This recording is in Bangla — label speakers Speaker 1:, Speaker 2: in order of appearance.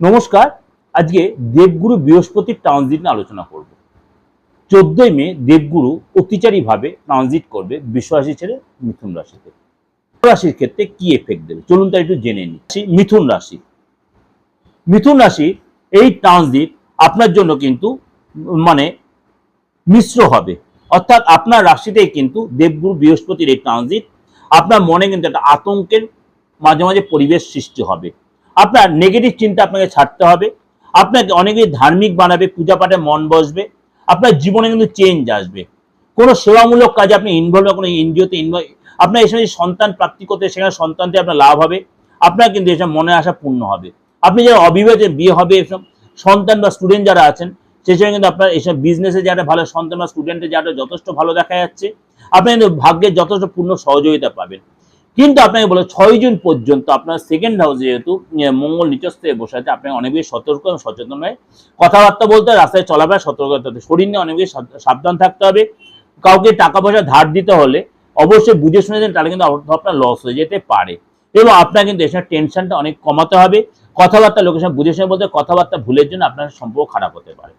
Speaker 1: নমস্কার, আজকে দেবগুরু বৃহস্পতির ট্রানজিট নিয়ে আলোচনা করব। চোদ্দই মে দেবগুরু অতিচারী ভাবে ট্রানজিট করবে বিশ্বরাশি ছেড়ে মিথুন রাশিতে। রাশির ক্ষেত্রে কি এফেক্ট দেবে? চলুন তার একটু জেনে নিচ্ছি মিথুন রাশি। মিথুন রাশির এই ট্রানজিট আপনার জন্য কিন্তু মানে মিশ্র হবে। অর্থাৎ আপনার রাশিতেই কিন্তু দেবগুরু বৃহস্পতির এই ট্রানজিট আপনার মনে কিন্তু একটা আতঙ্কের মাঝে মাঝে পরিবেশ সৃষ্টি হবে। আপনার নেগেটিভ চিন্তা আপনাকে ছাড়তে হবে। আপনাকে অনেকে ধার্মিক বানাবে পূজা পাঠে মন বসবে, আপনার জীবনে কিন্তু চেঞ্জ আসবে। কোনো সেবামূলক কাজে আপনি ইনভলভ কোনো এনজিওতে ইনভলভ আপনার সময় সন্তান প্রাপ্তি করতে সেখানে সন্তানতে আপনার লাভ হবে, আপনার কিন্তু এসব মনে আসা পূর্ণ হবে। আপনি যারা অবিবাহিত বিয়ে হবে, এসব সন্তান বা স্টুডেন্ট যারা আছেন, সেই সময় কিন্তু আপনার এইসব বিজনেসে যারা ভালো সন্তান বা স্টুডেন্টের যারা যথেষ্ট ভালো দেখা যাচ্ছে আপনি কিন্তু ভাগ্যের যথেষ্ট পূর্ণ সহযোগিতা পাবেন। কিন্তু আপনাকে বলে ছয় জুন পর্যন্ত আপনার সেকেন্ড হাউস যেহেতু মঙ্গল নিচস্থে বসে আছে, আপনাকে অনেক বেশি সতর্ক এবং সচেতন হয়। কথাবার্তা বলতে রাস্তায় চলাফেরা সতর্ক হতে শরীর নিয়ে অনেক বেশি সাবধান থাকতে হবে। কাউকে টাকা পয়সা ধার দিতে হলে অবশ্যই বুঝে শুনে দেন তাহলে কিন্তু আপনার লস হয়ে যেতে পারে। এবং আপনার কিন্তু এসব টেনশনটা অনেক কমাতে হবে। কথাবার্তা লোকের সঙ্গে বুঝে শুনে বলতে কথাবার্তা ভুলের জন্য আপনার সম্পর্ক খারাপ হতে পারে।